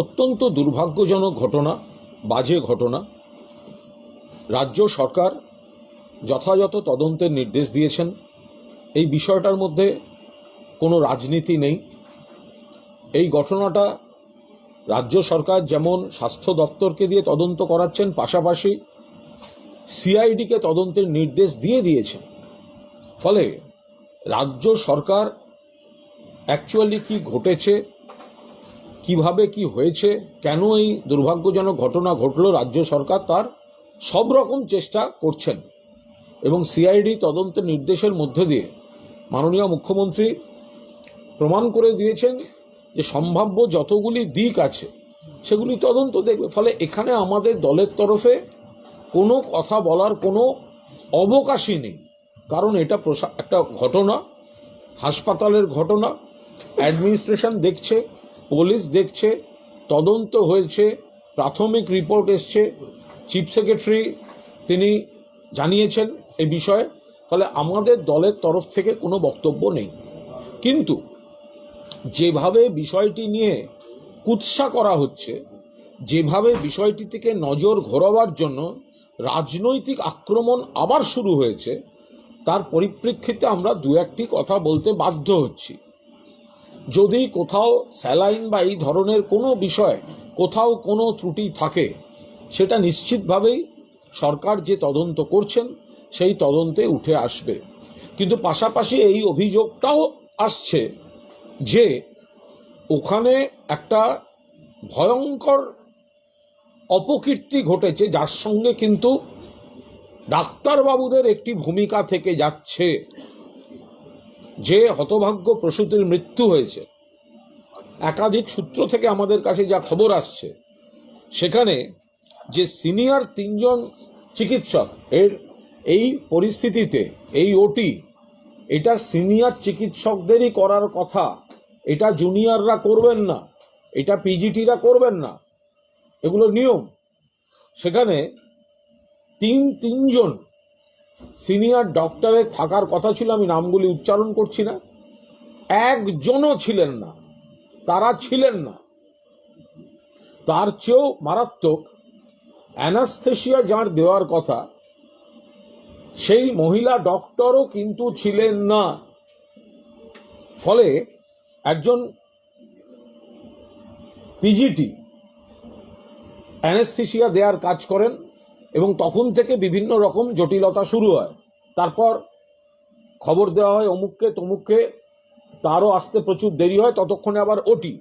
অত্যন্ত দুর্ভাগ্যজনক ঘটনা, বাজে ঘটনা। রাজ্য সরকার যথাযথ তদন্তের নির্দেশ দিয়েছেন। এই বিষয়টার মধ্যে কোনো রাজনীতি নেই। এই ঘটনাটা রাজ্য সরকার যেমন স্বাস্থ্য দপ্তরকে দিয়ে তদন্ত করাচ্ছেন, পাশাপাশি সিআইডিকে তদন্তের নির্দেশ দিয়ে দিয়েছেন। ফলে রাজ্য সরকার অ্যাকচুয়ালি কি ঘটেছে কীভাবে কি হয়েছে, কেন এই দুর্ভাগ্যজনক ঘটনা ঘটলো রাজ্য সরকার, তার সব রকম চেষ্টা করছেন। এবং সিআইডি তদন্তের নির্দেশের মধ্যে দিয়ে মাননীয় মুখ্যমন্ত্রী প্রমাণ করে দিয়েছেন যে সম্ভাব্য যতগুলি দিক আছে, সেগুলি তদন্ত দেখবে। ফলে এখানে আমাদের দলের তরফে কোনো কথা বলার কোনো অবকাশই নেই। কারণ এটা একটা ঘটনা, হাসপাতালের ঘটনা অ্যাডমিনিস্ট্রেশন দেখছে পুলিশ দেখছে, তদন্ত হয়েছে, প্রাথমিক রিপোর্ট এসছে, চিফ সেক্রেটারি তিনি জানিয়েছেন এ বিষয়ে, ফলে আমাদের দলের তরফ থেকে কোনো বক্তব্য নেই। কিন্তু যেভাবে বিষয়টি নিয়ে কুৎসা করা হচ্ছে, যেভাবে বিষয়টি থেকে নজর ঘোরাবার জন্য রাজনৈতিক আক্রমণ আবার শুরু হয়েছে, তার পরিপ্রেক্ষিতে আমরা দু একটি কথা বলতে বাধ্য হচ্ছি। যদি কোথাও স্যালাইন বা এই ধরনের কোনো বিষয়, কোথাও কোনো ত্রুটি থাকে, সেটা নিশ্চিতভাবেই সরকার যে তদন্ত করছেন, সেই তদন্তে উঠে আসবে। কিন্তু পাশাপাশি এই অভিযোগটাও আসছে যে, ওখানে একটা ভয়ঙ্কর অপকীর্তি ঘটেছে, যার সঙ্গে কিন্তু ডাক্তারবাবুদের একটি ভূমিকা থেকে যাচ্ছে। যে হতভাগ্য প্রসূতির মৃত্যু হয়েছে, একাধিক সূত্র থেকে আমাদের কাছে যা খবর আসছে, সেখানে যে সিনিয়র তিনজন চিকিৎসক, এর এই পরিস্থিতিতে, এই ওটি এটা সিনিয়র চিকিৎসকদেরই করার কথা, এটা জুনিয়ররা করবেন না, এটা পিজিটিরা করবেন না, এগুলো নিয়ম। সেখানে তিন তিনজন সিনিয়র ডক্টরের থাকার কথা ছিল, আমি নামগুলি উচ্চারণ করছি না। একজনও ছিলেন না। তারা ছিলেন না। তার চেয়েও মারাত্মক অ্যানাস্থেশিয়া যার দেওয়ার কথা, সেই মহিলা ডক্টরও কিন্তু ছিলেন না। ফলে একজন পিজিটি অ্যানেস্থেশিয়া দেওয়ার কাজ করেন। এবং তখন থেকে বিভিন্ন রকম জটিলতা শুরু হয়। তারপর খবর দেওয়া হয় অমুককে, তমুককে, তারও আসতে প্রচুর দেরি হয়, ততক্ষণে আবার ওটি।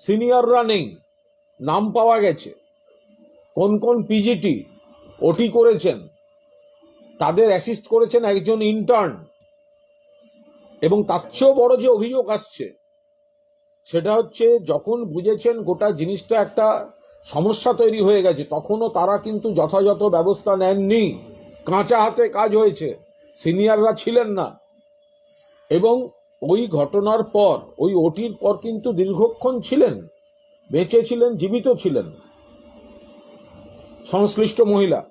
সিনিয়ররা নেই, নাম পাওয়া গেছে। কোন কোন পিজিটি ওটি করেছেন, তাদের অ্যাসিস্ট করেছেন একজন ইন্টার্ন এবং তার চেয়েও বড় যে অভিযোগ আসছে, সেটা হচ্ছে যখন বুঝেছেন গোটা জিনিসটা একটা সমস্যা তৈরি হয়ে গেছে। তখনও তারা কিন্তু যথাযথ ব্যবস্থা নেননি। কাঁচা হাতে কাজ হয়েছে। সিনিয়ররা ছিলেন না। এবং ওই ঘটনার পর, ওই ওটির পর কিন্তু দীর্ঘক্ষণ ছিলেন। বেঁচে ছিলেন, জীবিত ছিলেন। সংশ্লিষ্ট মহিলা।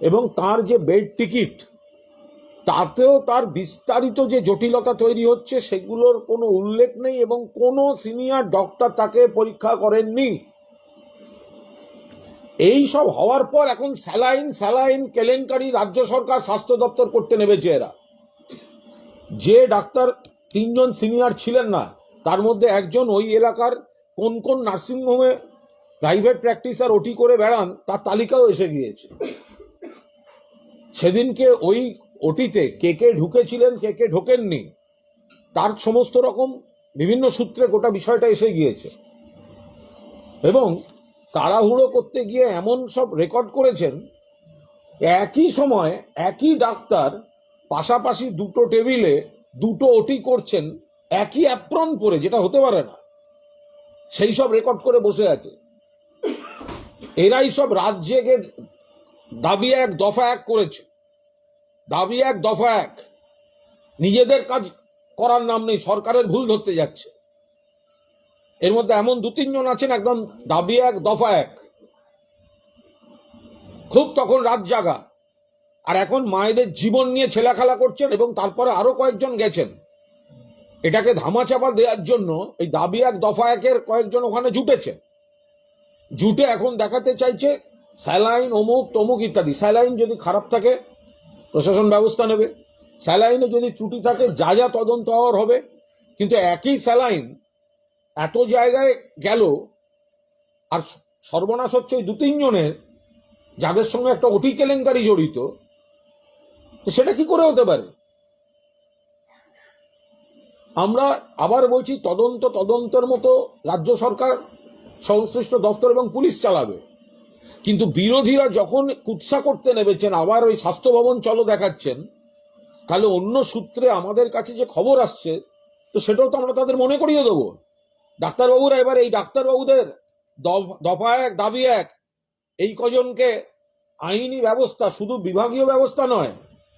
এবং তার যে বেড টিকিট, তাতেও তার বিস্তারিত যে জটিলতা তৈরি হচ্ছে, সেগুলোর কোনো উল্লেখ নেই এবং কোনো সিনিয়র ডক্টর তাকে পরীক্ষা করেননি। এই সব হওয়ার পর এখন স্যালাইন স্যালাইন কেলেঙ্কারি রাজ্য সরকার স্বাস্থ্য দপ্তর করতে নেমেছে এরা। যে ডাক্তার তিনজন সিনিয়র ছিলেন না, তার মধ্যে একজন ওই এলাকার কোন কোন নার্সিংহোমে প্রাইভেট প্র্যাকটিস আর ওটি করে বেড়ান, তার তালিকাও এসে গিয়েছে। সেদিনকে ওই ওটিতে কে কে ঢুকেছিলেন, কে কে ঢোকেননি, তার সমস্ত রকম বিভিন্ন সূত্রে গোটা বিষয়টা এসে গিয়েছে। এবং তাড়াহুড়ো করতে গিয়ে এমন সব রেকর্ড করেছেন, একই সময় একই ডাক্তার পাশাপাশি দুটো টেবিলে দুটো ওটি করছেন, একই অ্যাপ্রন পরে, যেটা হতে পারে না। সেই সব রেকর্ড করে বসে আছে। এরাই সব রাত দাবি এক, দফা এক করেছে। দাবি এক, দফা এক। নিজেদের কাজ করার নাম নেই, সরকারের ভুল ধরতে যাচ্ছে। এর মধ্যে এমন দু তিনজন আছেন একদম দাবি এক, দফা এক। খুব তখন রাত জাগা। আর এখন মায়েদের জীবন নিয়ে ছেলেখেলা করছেন এবং তারপরে আরও কয়েকজন গেছেন। এটাকে ধামাচাপা দেওয়ার জন্য এই দাবি এক, দফা একের কয়েকজন ওখানে জুটেছে। জুটে এখন দেখাতে চাইছে স্যালাইন, অমুক, তমুক ইত্যাদি। স্যালাইন যদি খারাপ থাকে, প্রশাসন ব্যবস্থা নেবে। স্যালাইনে যদি ত্রুটি থাকে, যা যা তদন্ত হওয়ার হবে। কিন্তু একই স্যালাইন এত জায়গায় গেল, আর সর্বনাশ হচ্ছে ওই দু তিনজনের যাদের সঙ্গে একটা ওটি কেলেঙ্কারি জড়িত। তো সেটা কি করে হতে পারে? আমরা আবার বলছি, তদন্ত তদন্তের মতো রাজ্য সরকার সংশ্লিষ্ট দপ্তর এবং পুলিশ চালাবে। কিন্তু বিরোধীরা যখন কুৎসা করতে নেমেছেন, আবার ওই স্বাস্থ্য ভবন চলো দেখাচ্ছেন, তাহলে অন্য সূত্রে আমাদের কাছে যে খবর আসছে, তো সেটাও তো আমরা তাদের মনে করিয়ে দেবো। ডাক্তারবাবুরা এবার এই ডাক্তারবাবুদের দফ- এক, দাবি এক। এই কজনকে আইনি ব্যবস্থা, শুধু বিভাগীয় ব্যবস্থা নয়,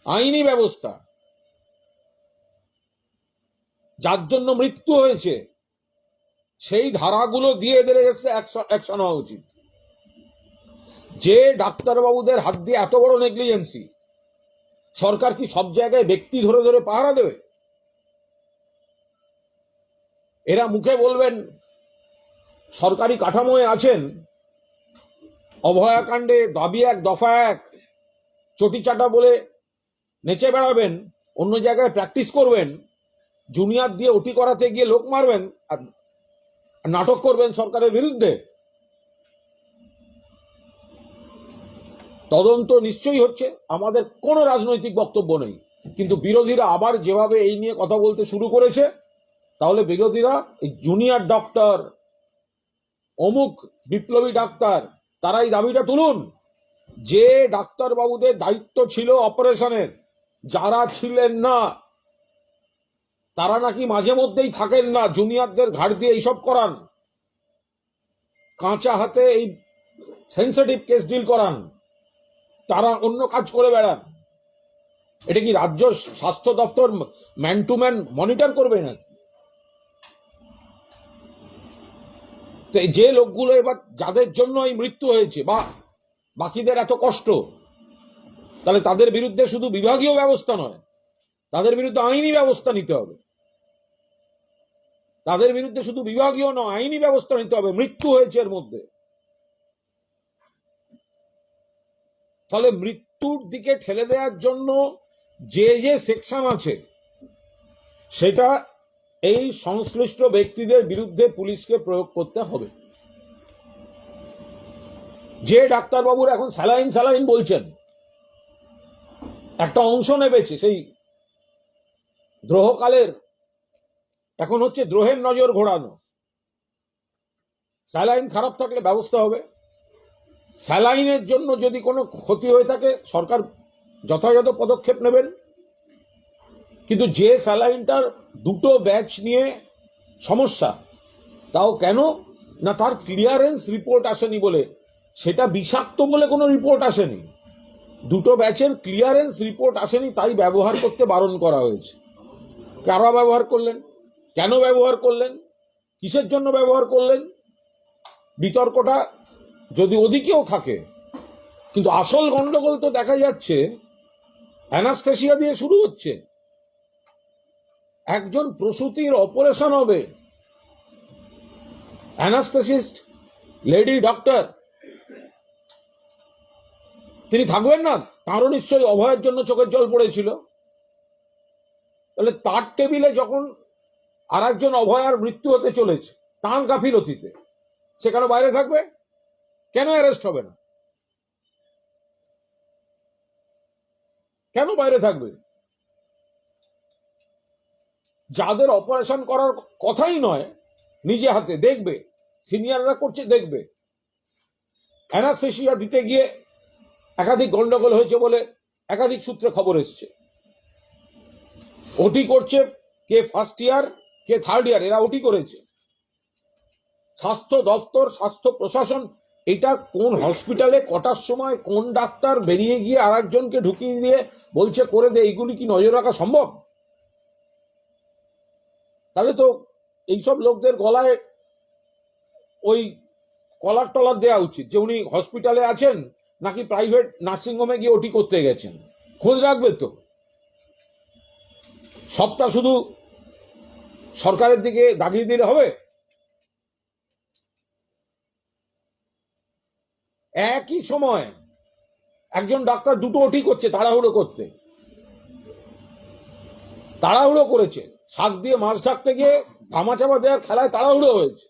আইনি ব্যবস্থা। যার জন্য মৃত্যু হয়েছে, সেই ধারাগুলো দিয়ে এদের এসে অ্যাকশন হওয়া উচিত। যে ডাক্তারবাবুদের হাত দিয়ে এত বড় নেগলিজেন্সি সরকার কি সব জায়গায় ব্যক্তি ধরে ধরে পাহারা দেবে? এরা মুখে বলবেন, সরকারি কাঠামোয় আছেন, অভয়াকাণ্ডে দাবি এক, দফা এক, চটিচাটা বলে নেচে বেড়াবেন, অন্য জায়গায় প্র্যাকটিস করবেন জুনিয়র দিয়ে ওটি করাতে গিয়ে লোক মারবেন, আর নাটক করবেন সরকারের বিরুদ্ধে। তদন্ত নিশ্চয়ই হচ্ছে, আমাদের কোনো রাজনৈতিক বক্তব্য নেই, কিন্তু বিরোধীরা আবার যেভাবে এই নিয়ে কথা বলতে শুরু করেছে তাহলে বিরোধীরা এই জুনিয়র ডক্টর অমুক বিপ্লবী ডাক্তার তারা এই দাবিটা তুলুন। যে ডাক্তারবাবুদের দায়িত্ব ছিল অপারেশনের, যারা ছিলেন না, তারা নাকি মাঝে মধ্যেই থাকেন না জুনিয়রদের ঘাট দিয়ে এইসব করান। কাঁচা হাতে এই সেন্সিটিভ কেস ডিল করান। তারা অন্য কাজ করে বেড়ান। এটা কি রাজ্য স্বাস্থ্য দপ্তর ম্যান টু ম্যান মনিটর করবে না তো যে লোকগুলো এবার যাদের জন্য এই মৃত্যু হয়েছে, বা বাকিদের এত কষ্ট, তাহলে তাদের বিরুদ্ধে শুধু বিভাগীয় ব্যবস্থা নয়, তাদের বিরুদ্ধে আইনি ব্যবস্থা নিতে হবে। তাদের বিরুদ্ধে শুধু বিভাগীয় নয়, আইনি ব্যবস্থা নিতে হবে, মৃত্যু হয়েছে এর মধ্যে। ফলে মৃত্যুর দিকে ঠেলে দেওয়ার জন্য যে যে সেকশন আছে, সেটা এই সংশ্লিষ্ট ব্যক্তিদের বিরুদ্ধে পুলিশকে প্রয়োগ করতে হবে। যে ডাক্তারবাবুর এখন স্যালাইন স্যালাইন বলছেন, একটা অংশ নেবেছে সেই দ্রোহকালের, এখন হচ্ছে দ্রোহের নজর ঘোরানো। স্যালাইন খারাপ থাকলে ব্যবস্থা হবে। স্যালাইনের জন্য যদি কোনো ক্ষতি হয়ে থাকে, সরকার যথাযথ পদক্ষেপ নেবেন। কিন্তু যে স্যালাইনটার দুটো ব্যাচ নিয়ে সমস্যা, তাও কেন? না তার ক্লিয়ারেন্স রিপোর্ট আসেনি বলে। সেটা বিষাক্ত বলে কোনো রিপোর্ট আসেনি। দুটো ব্যাচের ক্লিয়ারেন্স রিপোর্ট আসেনি, তাই ব্যবহার করতে বারণ করা হয়েছে। কারা ব্যবহার করলেন? কেন ব্যবহার করলেন? কিসের জন্য ব্যবহার করলেন? বিতর্কটা যদি ওদিকেও থাকে, কিন্তু আসল গন্ডগোল তো দেখা যাচ্ছে, অ্যানাস্থেসিয়া দিয়ে শুরু হচ্ছে। একজন প্রসূতির অপারেশন হবে। Anaesthetist, lady doctor. তিনি থাকবেন না? তারও নিশ্চয়ই অভয়ের জন্য চোখের জল পড়েছিল। তাহলে তার টেবিলে যখন আর একজন অভয়ার মৃত্যু হতে চলেছে, তাঁর গাফিলতিতে সেখানে বাইরে থাকবে? কেন অ্যারেস্ট হবে না? কেন বাইরে থাকবে? যাদের অপারেশন করার কথাই নয়, নিজে হাতে দেখবে সিনিয়ররা করছে, দেখবে। অ্যানাস্থেসিয়া দিতে গিয়ে একাধিক গন্ডগোল হয়েছে বলে একাধিক সূত্রে খবর এসছে। ওটি করছে কে ফার্স্ট ইয়ার কে থার্ড ইয়ার এরা ওটি করেছে। স্বাস্থ্য দপ্তর, স্বাস্থ্য প্রশাসন, এটা কোন হসপিটালে কটার সময়, কোন ডাক্তার বেরিয়ে গিয়ে আর একজনকে ঢুকিয়ে দিয়ে বলছে, করে দে, এইগুলি কি নজর রাখা সম্ভব? তাহলে তো এইসব লোকদের গলায় ওই কলার টলার দেওয়া উচিত যে উনি হসপিটালে আছেন নাকি প্রাইভেট নার্সিংহোমে গিয়ে ওটি করতে গেছেন। খোঁজ রাখবে তো। সবটা শুধু সরকারের দিকে দাগিয়ে দিলে হবে? একই সময় একজন ডাক্তার দুটো ওটি করছে, তাড়াহুড়ো করতে। তাড়াহুড়ো করেছে। শাক দিয়ে মাছ ঢাকতে গিয়ে ধামাচাপা দেওয়ার খেলায় তাড়াহুড়ো হয়েছে।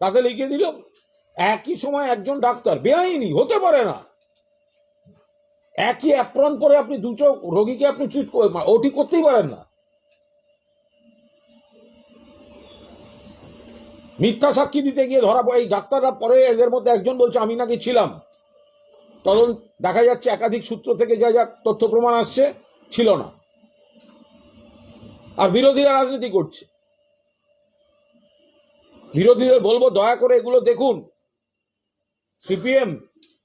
তাকে লিখে দিল, একই সময় একজন ডাক্তার, বেআইনি, হতে পারে না। একই অ্যাপ্রন করে আপনি দুটো রোগীকে আপনি ট্রিট ওটি করতেই পারেন না। মিথ্যা সাক্ষী দিতে গিয়ে ধরা এই ডাক্তাররা পরে এদের মধ্যে একজন বলছে, আমি নাকি ছিলাম। তখন দেখা যাচ্ছে একাধিক সূত্র থেকে যা যা তথ্য প্রমাণ আসছে, ছিল না। আর বিরোধীরা রাজনীতি করছে। বিরোধীদের বলব দয়া করে এগুলো দেখুন। সিপিএম,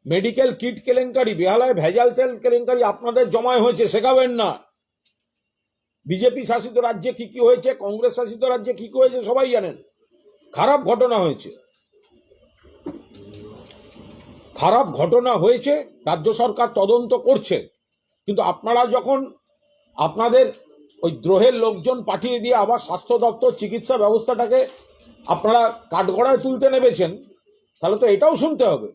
মেডিকেল কিট কেলেঙ্কারি, বেহালায় ভেজাল তেল কেলেঙ্কারি আপনাদের জমায় হয়েছে, শেখাবেন না। বিজেপি শাসিত রাজ্যে কি কি হয়েছে, কংগ্রেস শাসিত রাজ্যে কি কি হয়েছে, সবাই জানেন। খারাপ ঘটনা হয়েছে। খারাপ ঘটনা হয়েছে, রাজ্য সরকার তদন্ত করছে। কিন্তু আপনারা যখন আপনাদের ওই দ্রোহের লোকজন পাঠিয়ে দিয়ে আবার স্বাস্থ্য দপ্তর চিকিৎসা ব্যবস্থাটাকে আপনারা কাঠগড়ায় তুলতে নেমেছেন, তাহলে তো এটাও শুনতে হবে।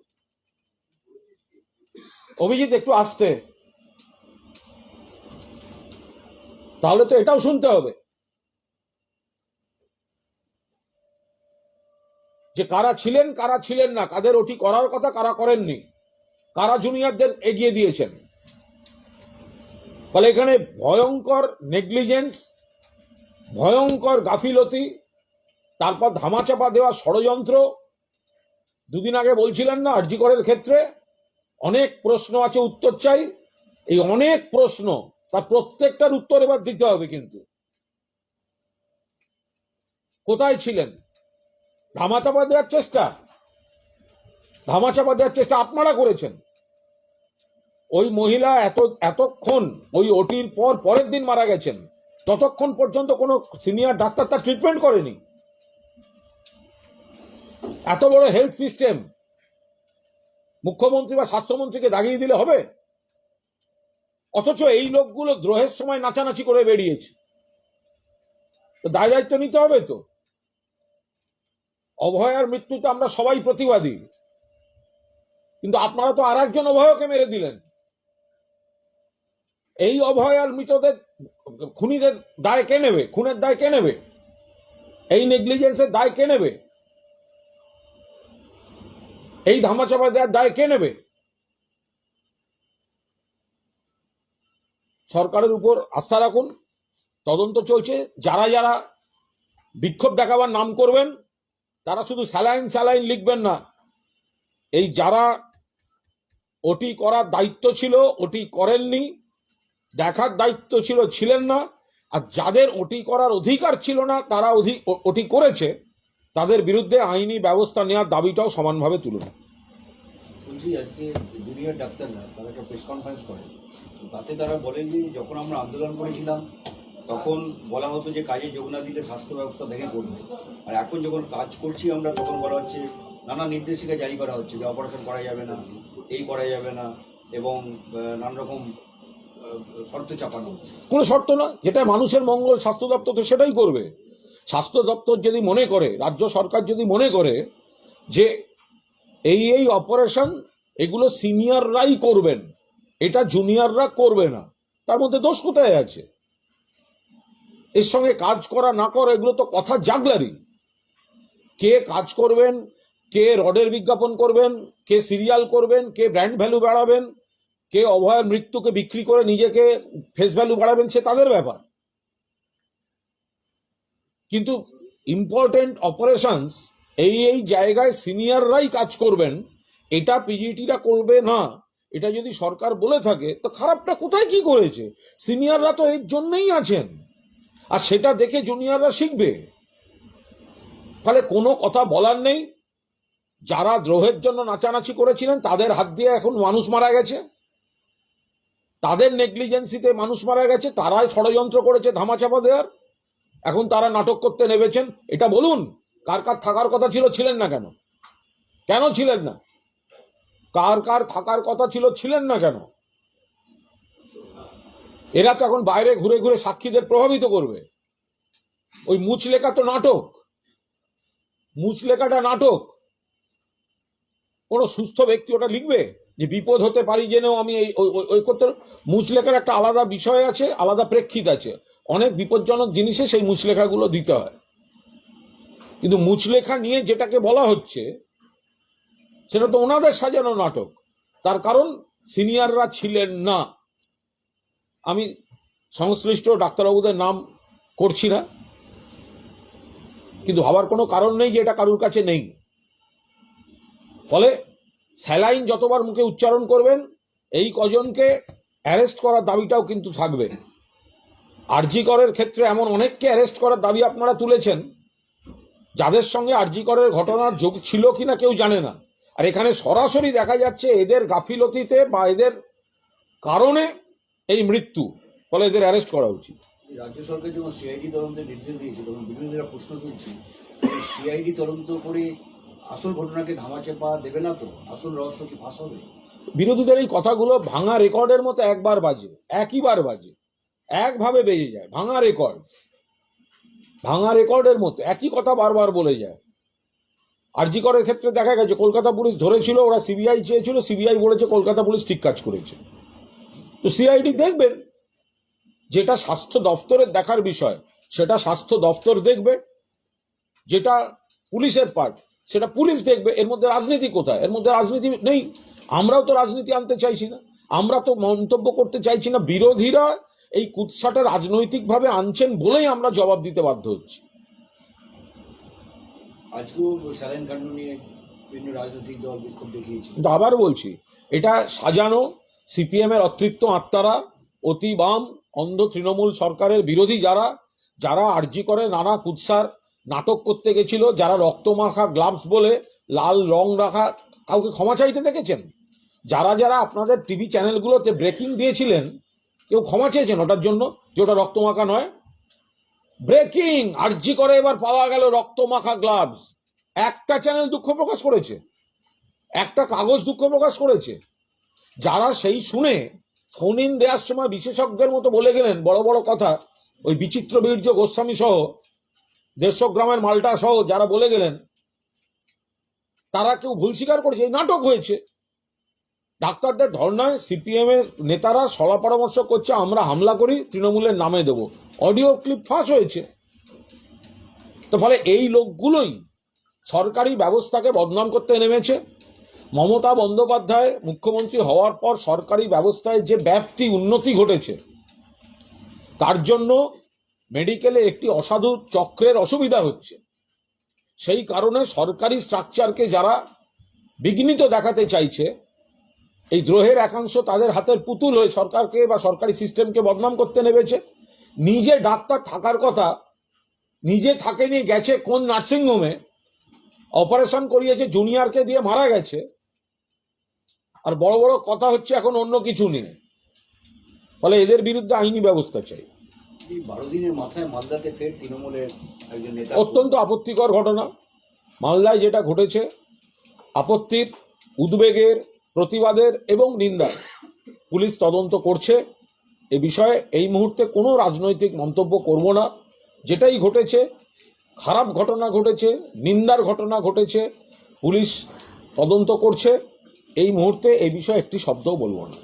অভিজিৎ, একটু আসতে। তাহলে তো এটাও শুনতে হবে। যে কারা ছিলেন কারা ছিলেন না, কাদের ওটি করার কথা কারা করেননি, কারা জুনিয়রদের এগিয়ে দিয়েছেন। ফলে এখানে ভয়ঙ্কর নেগলিজেন্স, ভয়ঙ্কর গাফিলতি, তারপর ধামাচাপা দেওয়া ষড়যন্ত্র। দুদিন আগে বলছিলেন না আরজিকরের ক্ষেত্রে? অনেক প্রশ্ন আছে উত্তর চাই। এই অনেক প্রশ্ন, তার প্রত্যেকটার উত্তর এবার দিতে হবে কিন্তু। কোথায় ছিলেন? ধামাচাপা দেওয়ার চেষ্টা? ধামাচাপা দেওয়ার চেষ্টা আপনারা করেছেন। ওই মহিলা এত, এতক্ষণ ওই ওটির পর পরের দিন মারা গেছেন। ততক্ষণ পর্যন্ত কোনো সিনিয়র ডাক্তার তার ট্রিটমেন্ট করেনি। এত বড় হেলথ সিস্টেম মুখ্যমন্ত্রী বা স্বাস্থ্যমন্ত্রীকে দাগিয়ে দিলে হবে? অথচ এই লোকগুলো দ্রোহের সময় নাচানাচি করে বেরিয়েছে। তো দায় দায়িত্ব নিতে হবে তো। অভয়ার মৃত্যুতে আমরা সবাই প্রতিবাদী। কিন্তু আপনারা তো আর একজন অভয়কে মেরে দিলেন। এই অভয়ার মৃতদের খুনিদের দায় কে নেবে? খুনের দায় কে নেবে? এই নেগলিজেন্সের দায় কে নেবে? এই ধামাচাপা দেওয়ার দায় কে নেবে? সরকারের উপর আস্থা রাখুন, তদন্ত চলছে, যারা যারা বিক্ষোভ দেখাবার নাম করবেন, তারা শুধু স্যালাইন স্যালাইন লিখবেন না। এই যারা ওটি করার দায়িত্ব ছিল, ওটি করেননি দেখার দায়িত্ব ছিল, ছিলেন না। আর যাদের ওটি করার অধিকার ছিল না, তারা ওটি করেছে, তাদের বিরুদ্ধে আইনি ব্যবস্থা নেওয়ার দাবিটাও সমানভাবে তুলুন। বলছি, আজকে জুনিয়র ডাক্তাররা তারা একটা প্রেস কনফারেন্স করে। তো তাতে তারা বলেন যে, যখন আমরা আন্দোলন করেছিলাম, তখন বলা হতো যে, কাজে যোগ না দিলে স্বাস্থ্য ব্যবস্থা দেখে করবে আর এখন যখন কাজ করছি আমরা, তখন বলা হচ্ছে, নানা নির্দেশিকা জারি করা হচ্ছে যে অপারেশন করা যাবে না, এই করা যাবে না, এবং নানা রকম শর্ত চাপানো কোনো শর্ত না যেটা মানুষের মঙ্গল, স্বাস্থ্য দপ্তর তো সেটাই করবে। স্বাস্থ্য দপ্তর যদি মনে করে, রাজ্য সরকার যদি মনে করে যে এই এই অপারেশন এগুলো সিনিয়ররাই করবেন, এটা জুনিয়ররা করবে না, তার মধ্যে দোষ কোথায় আছে? এর সঙ্গে কাজ করা না করা, এগুলো তো কথা জাগলারি কে কাজ করবেন, কে রডের বিজ্ঞাপন করবেন, কে সিরিয়াল করবেন, কে ব্র্যান্ড ভ্যালু বাড়াবেন কে অভয়ের মৃত্যুকে বিক্রি করে নিজেকে ফেস ভ্যালু বাড়াবেন সে তাদের ব্যাপার। কিন্তু ইম্পর্টেন্ট অপারেশনস এই এই জায়গায় সিনিয়ররাই কাজ করবেন, এটা পিজিটিরা করবে না। এটা যদি সরকার বলে থাকে, তো খারাপটা কোথায় কি করেছে? সিনিয়ররা তো এর জন্যই আছেন। আর সেটা দেখে জুনিয়ররা শিখবে। ফলে কোনো কথা বলার নেই। যারা দ্রোহের জন্য নাচানাচি করেছিলেন, তাদের হাত দিয়ে এখন মানুষ মারা গেছে। তাদের নেগলিজেন্সিতে মানুষ মারা গেছে, তারাই ষড়যন্ত্র করেছে ধামাচাপা দেওয়ার। এখন তারা নাটক করতে নেমেছেন। এটা বলুন, কার কার থাকার কথা ছিল, ছিলেন না কেন? কেন ছিলেন না? কার কার থাকার কথা ছিল, ছিলেন না কেন? এরা তো এখন বাইরে ঘুরে ঘুরে সাক্ষীদের প্রভাবিত করবে। ওই মুচলেখা তো নাটক। মুচলেখাটা নাটক। কোনো সুস্থ ব্যক্তি ওটা লিখবে? যে বিপদ হতে পারি জেনেও আমি এই ওই- করতে মুচলেখার একটা আলাদা বিষয় আছে, আলাদা প্রেক্ষিত আছে। অনেক বিপজ্জনক জিনিসে সেই মুচলেখাগুলো দিতে হয়। কিন্তু মুচলেখা নিয়ে যেটাকে বলা হচ্ছে, সেটা তো ওনাদের সাজানো নাটক। তার কারণ সিনিয়ররা ছিলেন না। আমি সংশ্লিষ্ট ডাক্তারবাবুদের নাম করছি না। কিন্তু হওয়ার কোনো কারণ নেই যে এটা কারুর কাছে নেই। ফলে স্যালাইন যতবার মুখে উচ্চারণ করবেন, এই কজনকে অ্যারেস্ট করার দাবিটাও কিন্তু থাকবে। আরজি করের ক্ষেত্রে এমন অনেককে অ্যারেস্ট করার দাবি আপনারা তুলেছেন, যাদের সঙ্গে আরজি করের ঘটনার যোগ ছিল কি না কেউ জানে না। আর এখানে সরাসরি দেখা যাচ্ছে এদের গাফিলতিতে বা এদের কারণে এই মৃত্যু, ফলে এদের অ্যারেস্ট করা উচিত। রাজ্য সরকার যখন সিআইডি তদন্তের নির্দেশ দিয়েছে, তখন বিরোধীরা প্রশ্ন তুলছে সিআইডি তদন্ত করে আসল ঘটনাকে দেবে না তো? আসল রহস্য কি ফাঁস হবে? বিরোধীদের এই কথাগুলো ভাঙা রেকর্ডের মতো একবার বাজে একইবার বাজে, একভাবে বেজে যায়, ভাঙা রেকর্ড। ভাঙা রেকর্ডের মতো, একই কথা বারবার বলে যায়। আরজি করের ক্ষেত্রে দেখা গেছে, কলকাতা পুলিশ ধরেছিল, ওরা সিবিআই চেয়েছিল, সিবিআই বলেছে, কলকাতা পুলিশ ঠিক কাজ করেছে। তো সিআইডি দেখবেন যেটা স্বাস্থ্য দফতরের দেখার বিষয়, সেটা স্বাস্থ্য দফতর দেখবে, যেটা পুলিশের পার্ট সেটা পুলিশ দেখবে এর মধ্যে রাজনীতি কোথায়? এর মধ্যে রাজনীতি নেই। আমরাও তো রাজনীতি আনতে চাইছি না। আমরা তো মন্তব্য করতে চাইছি না। বিরোধীরা এই কুৎসাটা রাজনৈতিকভাবে আনছেন বলেই আমরা জবাব দিতে বাধ্য হচ্ছি। আবার বলছি এটা সাজানো সিপিএম এর অতৃপ্ত আত্মারা অতি বাম অন্ধ তৃণমূল সরকারের বিরোধী যারা যারা আর্জি করে নানা কুৎসার নাটক করতে গেছিল, যারা রক্তমাখা গ্লাভস বলে লাল রং রাখা কাউকে ক্ষমা চাইতে দেখেছেন? যারা যারা আপনাদের টিভি চ্যানেলগুলোতে ব্রেকিং দিয়েছিলেন, কেউ ক্ষমা চেয়েছেন ওটার জন্য যে ওটা রক্তমাখা নয়? ব্রেকিং আর্জি করে এবার পাওয়া গেল রক্তমাখা গ্লাভস একটা চ্যানেল দুঃখ প্রকাশ করেছে। একটা কাগজ দুঃখ প্রকাশ করেছে। যারা সেই শুনে ফোন ইন দেওয়ার সময় বিশেষজ্ঞের মতো বলে গেলেন, বড় বড় কথা, ওই বিচিত্র বীর্য গোস্বামী সহ দেড়শো গ্রামের মালটা সহ যারা বলে গেলেন, তারা কেউ ভুল স্বীকার করেছে, এই নাটক হয়েছে। ডাক্তারদের ধর্নায় সিপিএম এর নেতারা সলা পরামর্শ করছে, আমরা হামলা করি, তৃণমূলের নামে দেব। অডিও ক্লিপ ফাঁস হয়েছে। তো ফলে এই লোকগুলোই সরকারি ব্যবস্থাকে বদনাম করতে নেমেছে। মমতা বন্দ্যোপাধ্যায় মুখ্যমন্ত্রী হওয়ার পর সরকারি ব্যবস্থায় যে ব্যাপ্তি উন্নতি ঘটেছে, তার জন্য মেডিকেলে একটি অসাধু চক্রের অসুবিধা হচ্ছে। সেই কারণে সরকারি স্ট্রাকচারকে যারা বিঘ্নিত দেখাতে চাইছে, এই দ্রোহের একাংশ তাদের হাতের পুতুল হয়ে সরকারকে বা সরকারি সিস্টেমকে বদনাম করতে নেমেছে। নিজে ডাক্তার থাকার কথা, নিজে থাকেনি, গেছে কোন নার্সিংহোমে অপারেশন করিয়েছে, জুনিয়রকে দিয়ে মারা গেছে। আর বড় বড় কথা হচ্ছে এখন অন্য কিছু নেই ফলে এদের বিরুদ্ধে আইনি ব্যবস্থা চাই। অত্যন্ত আপত্তিকর ঘটনা। মালদায় যেটা ঘটেছে, আপত্তির, উদ্বেগের, প্রতিবাদের এবং নিন্দার পুলিশ তদন্ত করছে। এ বিষয়ে এই মুহূর্তে কোনো রাজনৈতিক মন্তব্য করব না। যেটাই ঘটেছে, খারাপ ঘটনা ঘটেছে, নিন্দার ঘটনা ঘটেছে, পুলিশ তদন্ত করছে। এই মুহূর্তে এই বিষয়ে একটি শব্দও বলব না।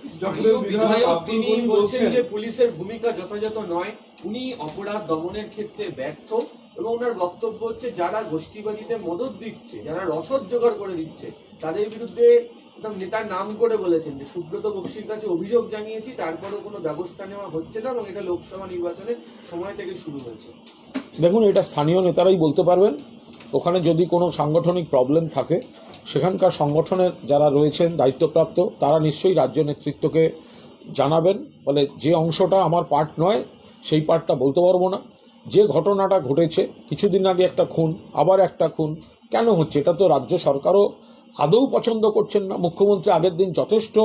তিনি বলছেন যে পুলিশের ভূমিকা যথাযথ নয়। উনি অপরাধ দমনের ক্ষেত্রে ব্যর্থ এবং ওনার বক্তব্য হচ্ছে যারা গোষ্ঠীবাদীতে মদত দিচ্ছে যারা রসদ জোগাড় করে দিচ্ছে তাদের বিরুদ্ধে একদম নেতার নাম করে বলেছেন যে সুব্রত বক্সির কাছে অভিযোগ জানিয়েছি তারপরেও কোনো ব্যবস্থা নেওয়া হচ্ছে না এবং এটা লোকসভা নির্বাচনের সময় থেকে শুরু হয়েছে। দেখুন এটা স্থানীয় নেতারাই বলতে পারবেন। ওখানে যদি কোনো সাংগঠনিক প্রবলেম থাকে, সেখানকার সংগঠনের যারা রয়েছেন, দায়িত্বপ্রাপ্ত, তারা নিশ্চয়ই রাজ্য নেতৃত্বকে জানাবেন। ফলে যে অংশটা আমার পার্ট নয়, সেই পার্টটা বলতে পারব না। যে ঘটনাটা ঘটেছে, কিছুদিন আগে একটা খুন, আবার একটা খুন, কেন হচ্ছে? এটা তো রাজ্য সরকারও আদৌ পছন্দ করছেন না। মুখ্যমন্ত্রী আগের দিন যথেষ্ট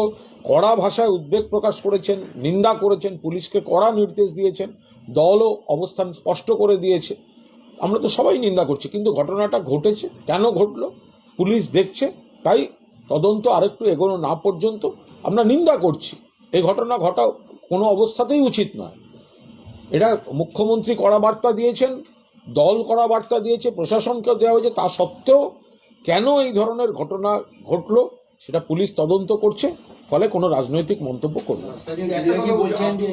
কড়া ভাষায় উদ্বেগ প্রকাশ করেছেন, নিন্দা করেছেন, পুলিশকে কড়া নির্দেশ দিয়েছেন, দলও অবস্থান স্পষ্ট করে দিয়েছে। আমরা তো সবাই নিন্দা করছি, কিন্তু ঘটনাটা ঘটেছে। কেন ঘটলো? পুলিশ দেখছে, তাই তদন্ত আরেকটু এগোনো না পর্যন্ত আমরা নিন্দা করছি। এই ঘটনা ঘটা কোনো অবস্থাতেই উচিত নয়। এটা মুখ্যমন্ত্রী কড়া বার্তা দিয়েছেন, দল কড়া বার্তা দিয়েছে প্রশাসনকে দেওয়া হয়েছে। তা সত্ত্বেও কেন এই ধরনের ঘটনা ঘটলো? সেটা পুলিশ তদন্ত করছে ফলে কোনো রাজনৈতিক মন্তব্য করবে না। স্থানীয় বিধায়ক কি বলছেন যে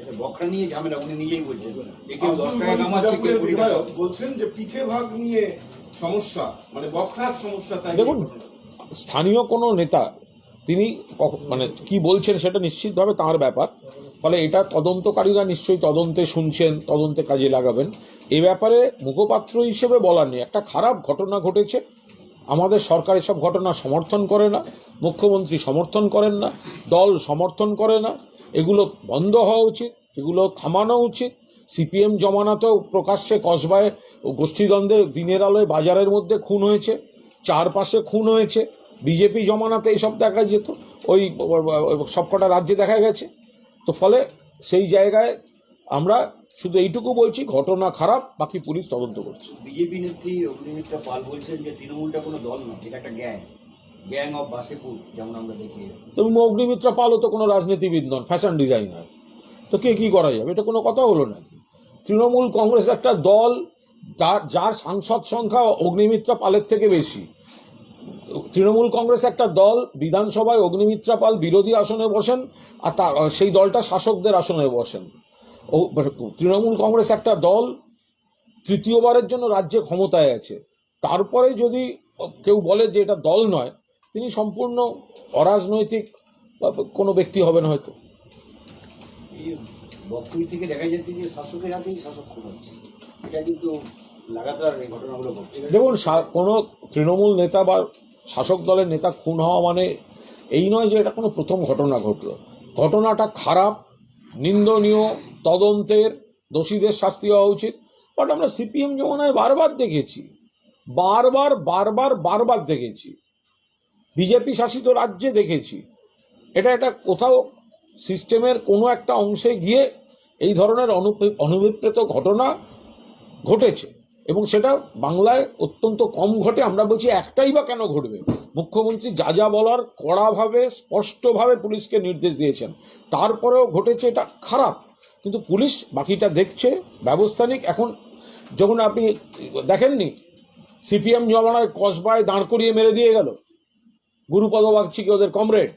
এটা বকরা নিয়ে ঝামেলা উনি নিজেই বলছেন। যে কেউ দশ টাকা কামাচ্ছে কেউ কুড়ি টাকা। বিধায়ক বলছেন যে পিঠে ভাগ নিয়ে সমস্যা মানে বকরার সমস্যা তাই দেখুন স্থানীয় কোনো নেতা তিনি মানে কি বলছেন সেটা নিশ্চিতভাবে তাঁর ব্যাপার ফলে এটা তদন্তকারীরা নিশ্চয়ই তদন্তে শুনছেন তদন্তে কাজে লাগাবেন। এ ব্যাপারে মুখপাত্র হিসেবে বলার নেই একটা খারাপ ঘটনা ঘটেছে আমাদের সরকার এসব ঘটনা সমর্থন করে না, মুখ্যমন্ত্রী সমর্থন করেন না, দল সমর্থন করে না, এগুলো বন্ধ হওয়া উচিত, এগুলো থামানো উচিত। সিপিএম জমানাতেও প্রকাশ্যে কসবায় ও গোষ্ঠীদ্বন্দ্বে দিনের আলোয় বাজারের মধ্যে খুন হয়েছে, চারপাশে খুন হয়েছে, বিজেপি জমানাতে এইসব দেখা যেত, ওই সবকটা রাজ্যে দেখা গেছে। তো ফলে সেই জায়গায় আমরা শুধু এইটুকু বলছি ঘটনা খারাপ বাকি পুলিশ তদন্ত করছে। বিজেপি নেত্রী অগ্নিমিত্রা পাল বলছেন যে তৃণমূলটা কোনো দল নয় এটা একটা গ্যাং। গ্যাং অফ বাসেপুর যেমন আমরা দেখি তুমি অগ্নিমিত্রা পালও তো কোনো রাজনীতিবিদ নন ফ্যাশন ডিজাইনার তো কে কি করা যাবে? এটা কোনো কথা হলো নাকি? তৃণমূল কংগ্রেস একটা দল যার যার সাংসদ সংখ্যা অগ্নিমিত্রা পালের থেকে বেশি। তৃণমূল কংগ্রেস একটা দল বিধানসভায় অগ্নিমিত্রা পাল বিরোধী আসনে বসেন আর সেই দলটা শাসকদের আসনে বসেন। তৃণমূল কংগ্রেস একটা দল তৃতীয়বারের জন্য রাজ্যে ক্ষমতায় আছে। তারপরে যদি কেউ বলে যে এটা দল নয় তিনি সম্পূর্ণ অরাজনৈতিক কোনো ব্যক্তি হবেন হয়তো। বক্তব্য থেকে দেখা যাচ্ছে যে শাসকের হাতেই শাসক হচ্ছে এটা কিন্তু লাগাতার এই ঘটনাগুলো ঘটছে। দেখুন কোনো তৃণমূল নেতা বা শাসক দলের নেতা খুন হওয়া মানে এই নয় যে এটা কোনো প্রথম ঘটনা ঘটলো। ঘটনাটা খারাপ নিন্দনীয় তদন্তের দোষীদের শাস্তি হওয়া উচিত। বাট আমরা সিপিএম জমানায় বারবার দেখেছি, বারবার বারবার বারবার দেখেছি। বিজেপি শাসিত রাজ্যে দেখেছি। এটা একটা কোথাও সিস্টেমের কোনো একটা অংশে গিয়ে এই ধরনের অনুপ্রেত ঘটনা ঘটেছে। এবং সেটা বাংলায় অত্যন্ত কম ঘটে। আমরা বলছি একটাই বা কেন ঘটবে? মুখ্যমন্ত্রী যা যা বলার কড়াভাবে, স্পষ্টভাবে পুলিশকে নির্দেশ দিয়েছেন। তারপরেও ঘটেছে এটা খারাপ। কিন্তু পুলিশ বাকিটা দেখছে, ব্যবস্থা নিক। এখন যখন আপনি দেখেননি, সিপিএম জমানায় কসবায় দাঁড় করিয়ে মেরে দিয়ে গেল গুরুপদ বাগচিকে ওদের কমরেড।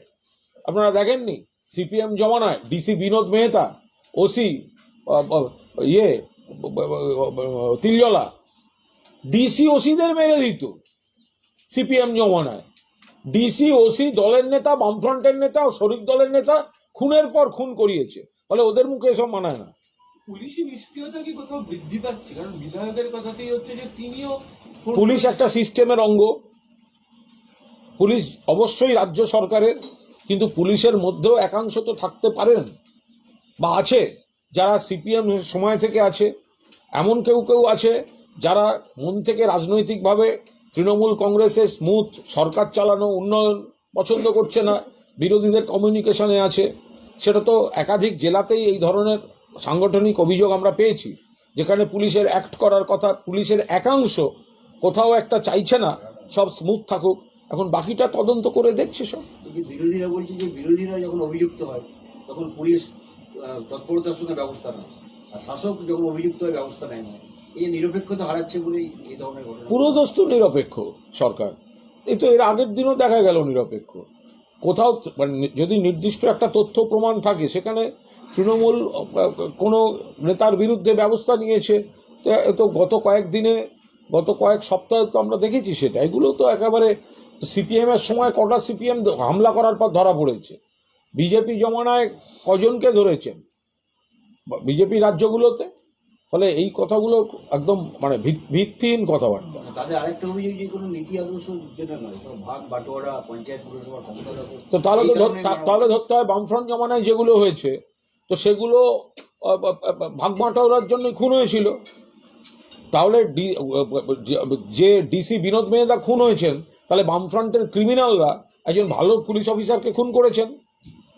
আপনারা দেখেননি, সিপিএম জমানায় ডিসি বিনোদ মেহতা, ওসি ইয়ে তিলজলা ডিসি ওসিদের মেরে দিত। সিপিএম জমানায় ডিসি ওসি দলের নেতা বামফ্রন্টের নেতা ও শরিক দলের নেতা খুনের পর খুন করিয়েছে। ফলে ওদের মুখে এসব মানায় না। পুলিশি নিষ্ক্রিয়তা কি কোথাও বৃদ্ধি পাচ্ছে? কারণ বিধায়কের কথাতেই হচ্ছে যে তিনিও পুলিশ একটা সিস্টেমের অঙ্গ। পুলিশ অবশ্যই রাজ্য সরকারের কিন্তু পুলিশের মধ্যেও একাংশ তো থাকতে পারেন বা আছে। যারা সিপিএম সময় থেকে আছে এমন কেউ কেউ আছে যারা মন থেকে রাজনৈতিকভাবে তৃণমূল কংগ্রেসের স্মুথ সরকার চালানো, উন্নয়ন পছন্দ করছে না, বিরোধীদের কমিউনিকেশনে আছে, সেটা তো একাধিক জেলাতেই এই ধরনের সাংগঠনিক অভিযোগ আমরা পেয়েছি। যেখানে পুলিশের অ্যাক্ট করার কথা, পুলিশের একাংশ কোথাও একটা চাইছে না, সব স্মুথ থাকুক। এখন বাকিটা তদন্ত করে দেখছে সব। বিরোধীরা বলছে যে বিরোধীরা যখন অভিযুক্ত হয়, তখন পুলিশ তৎপরতার সঙ্গে ব্যবস্থা নেয়। আর শাসক যখন অভিযুক্ত হয়, ব্যবস্থা নেয় না। এই নিরপেক্ষ সরকার। এই তো এর আগের দিনও দেখা গেল নিরপেক্ষ। কোথাও মানে যদি নির্দিষ্ট একটা তথ্য প্রমাণ থাকে, সেখানে তৃণমূল, কোনো নেতার বিরুদ্ধে ব্যবস্থা নিয়েছে, তো এ গত কয়েকদিনে গত কয়েক সপ্তাহে তো আমরা দেখেছি সেটা। এগুলো তো একেবারে সিপিএম এর সময় কটা সিপিএম হামলা করার পর ধরা পড়েছে। বিজেপি জমানায় কজনকে ধরেছেন? বিজেপি রাজ্যগুলোতে? ফলে এই কথাগুলো একদম মানে ভিত- ভিত্তিহীন কথাবার্তা। মানে তাদের আরেকটা অভিযোগ যে কোনো নীতি আদর্শ যেটা নয় ভাগ বাটোয়ারা পঞ্চায়েত পুরসভা তো তাহলে তো ধর- তাহলে ধরতে হয় বামফ্রন্ট জমানায় যেগুলো হয়েছে তো সেগুলো ভাগ বাঁটাওয়ার জন্য খুন হয়েছিল। তাহলে যে- যে ডিসি বিনোদ মেহেদা খুন হয়েছেন তাহলে বামফ্রন্টের ক্রিমিনালরা একজন ভালো পুলিশ অফিসারকে খুন করেছেন।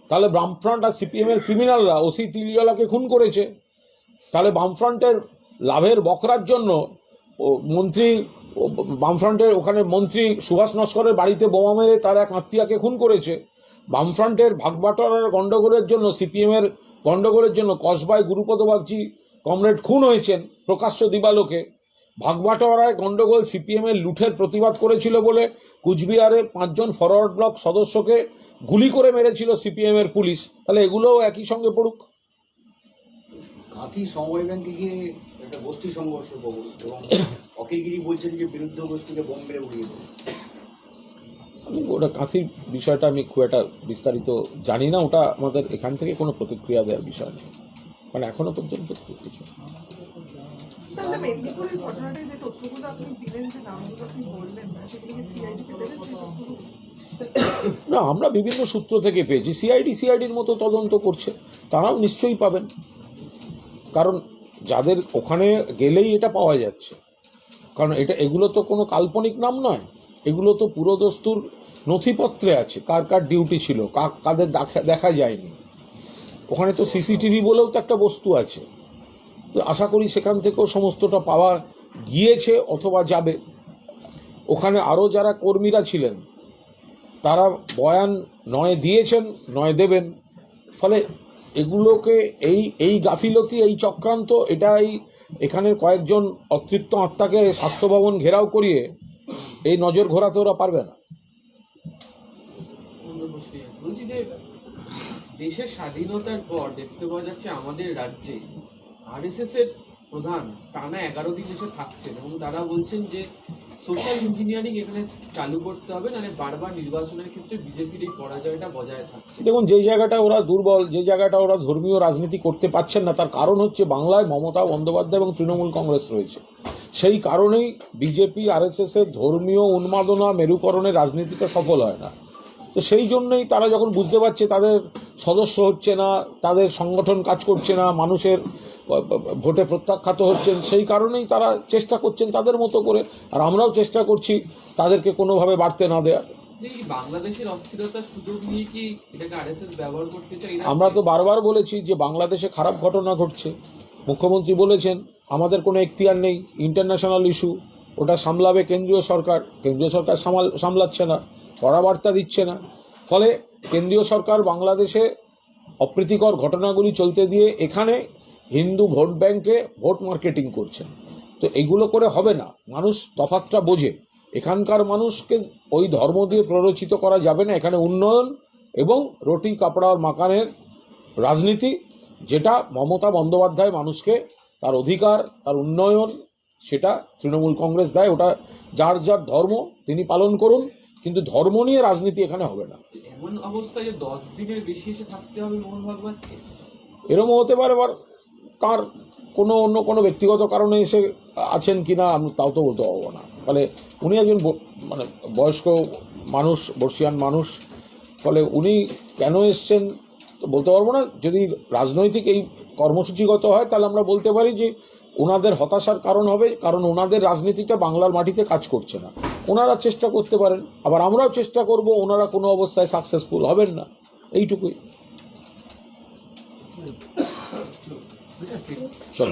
তাহলে বামফ্রন্ট আর সিপিএম এর ক্রিমিনালরা ওসি তিলিওয়ালাকে খুন করেছে। তাহলে বামফ্রন্টের লাভের বকরার জন্য মন্ত্রী বামফ্রন্টের ওখানে মন্ত্রী সুভাষ নস্করের বাড়িতে বোমা মেরে তার এক আত্মীয়াকে খুন করেছে। বামফ্রন্টের ভাগবাটোয়ারার গণ্ডগোলের জন্য, সিপিএমের গণ্ডগোলের জন্য কসবায় গুরুপদ বাগচি, কমরেড খুন হয়েছেন প্রকাশ্য দিবালোকে। ভাগবাটোয়ারায় গন্ডগোল সিপিএম এর লুঠের প্রতিবাদ করেছিল বলে কুচবিহারে পাঁচজন ফরওয়ার্ড ব্লক সদস্যকে গুলি করে মেরেছিল সিপিএম এর পুলিশ। তাহলে এগুলোও একই সঙ্গে পড়ুক। কাঁথি সমবায় ব্যাংকে গিয়ে একটা গোষ্ঠী সংঘর্ষ খবর এবং অখিলগিরি বলছেন যে বিরুদ্ধ গোষ্ঠীকে বোম মেরে উড়িয়ে দেবে। আমি ওটা কাঁথির বিষয়টা আমি খুব একটা বিস্তারিত জানি না ওটা আমাদের এখান থেকে কোনো প্রতিক্রিয়া দেওয়ার বিষয় নেই। মানে এখনও পর্যন্ত খুব কিছু? না আমরা বিভিন্ন সূত্র থেকে পেয়েছি। সিআইডি সিআইডির মতো তদন্ত করছে। তারাও নিশ্চয়ই পাবেন। কারণ যাদের ওখানে গেলেই এটা পাওয়া যাচ্ছে। কারণ এটা, এগুলো তো কোনো কাল্পনিক নাম নয়। এগুলো তো পুরোদস্তুর নথিপত্রে আছে, কার কার ডিউটি ছিল কাদের দেখা দেখা যায়নি। ওখানে তো সিসিটিভি বলেও তো একটা বস্তু আছে। তো আশা করি সেখান থেকেও সমস্তটা পাওয়া গিয়েছে অথবা যাবে। ওখানে আরও যারা কর্মীরা ছিলেন, তারা বয়ান নয় দিয়েছেন, নয় দেবেন। ফলে এগুলোকে এই এই গাফিলতি, এই চক্রান্ত, এটাই এখানের কয়েকজন অতৃপ্ত আত্মাকে স্বাস্থ্য ভবন ঘেরাও করিয়ে এই নজর ঘোরাতে ওরা পারবে না। দেশের স্বাধীনতার পর দেখতে পাওয়া যাচ্ছে আমাদের রাজ্যে আরএসএস এর প্রধান, টানা এগারো দিন এসে থাকছেন এবং তারা বলছেন যে সোশ্যাল ইঞ্জিনিয়ারিং এখানে চালু করতে হবে, নাহলে বারবার নির্বাচনের ক্ষেত্রে বিজেপির এই পরাজয়টা বজায় থাকছে। দেখুন, যে জায়গাটা ওরা দুর্বল, যে জায়গাটা ওরা ধর্মীয় রাজনীতি করতে পারছেন না, তার কারণ হচ্ছে বাংলায় মমতা বন্দ্যোপাধ্যায় এবং তৃণমূল কংগ্রেস রয়েছে। সেই কারণেই বিজেপি আরএসএস এর ধর্মীয় উন্মাদনা মেরুকরণের রাজনীতিটা সফল হয় না। তো সেই জন্যই তারা যখন বুঝতে পারছে তাদের সদস্য হচ্ছে না তাদের সংগঠন কাজ করছে না মানুষের ভোটে প্রত্যাখ্যাত হচ্ছেন সেই কারণেই তারা চেষ্টা করছেন তাদের মতো করে। আর আমরাও চেষ্টা করছি তাদেরকে কোনোভাবে বাড়তে না দেওয়া যে এই বাংলাদেশের অস্থিরতার সুযোগ নিয়ে কি এটাকে আরএসএস ব্যবহার করতে চাই আমরা তো বারবার বলেছি যে বাংলাদেশে খারাপ ঘটনা ঘটছে। মুখ্যমন্ত্রী বলেছেন আমাদের কোনো এখতিয়ার নেই ইন্টারন্যাশনাল ইস্যু ওটা সামলাবে কেন্দ্রীয় সরকার। কেন্দ্রীয় সরকার সামাল সামলাচ্ছে না। কড়া বার্তা দিচ্ছে না। ফলে কেন্দ্রীয় সরকার বাংলাদেশে অপ্রীতিকর ঘটনাগুলি চলতে দিয়ে এখানে হিন্দু ভোট ব্যাংকে ভোট মার্কেটিং করছেন তো এগুলো করে হবে না। মানুষ তফাতটা বোঝে। এখানকার মানুষকে ওই ধর্ম দিয়ে প্ররোচিত করা যাবে না। এখানে উন্নয়ন এবং রুটি, কাপড় আর মাকানের রাজনীতি, যেটা মমতা বন্দ্যোপাধ্যায় মানুষকে তার অধিকার, তার উন্নয়ন, সেটা তৃণমূল কংগ্রেস দেয়। ওটা যার যার ধর্ম, তিনি পালন করুন। কিন্তু ধর্ম নিয়ে রাজনীতি এখানে হবে না। এমন অবস্থায় যে দশ দিনের বেশি এসে থাকতে হবে মোহন ভাগবতকে এরকম হতে পারে আবার কার কোনো অন্য কোনো ব্যক্তিগত কারণে এসে আছেন কি না আমি তাও তো বলতে পারব না। ফলে উনি একজন মানে বয়স্ক মানুষ বর্ষিয়ান মানুষ ফলে উনি কেন এসছেন তো বলতে পারব না। যদি রাজনৈতিক এই কর্মসূচিগত হয় তাহলে আমরা বলতে পারি যে ওনাদের হতাশার কারণ হবে, কারণ ওনাদের রাজনীতিটা বাংলার মাটিতে কাজ করছে না। ওনারা চেষ্টা করতে পারেন, আবার আমরাও চেষ্টা করব ওনারা কোনো অবস্থায় সাকসেসফুল হবেন না। এইটুকুই। চল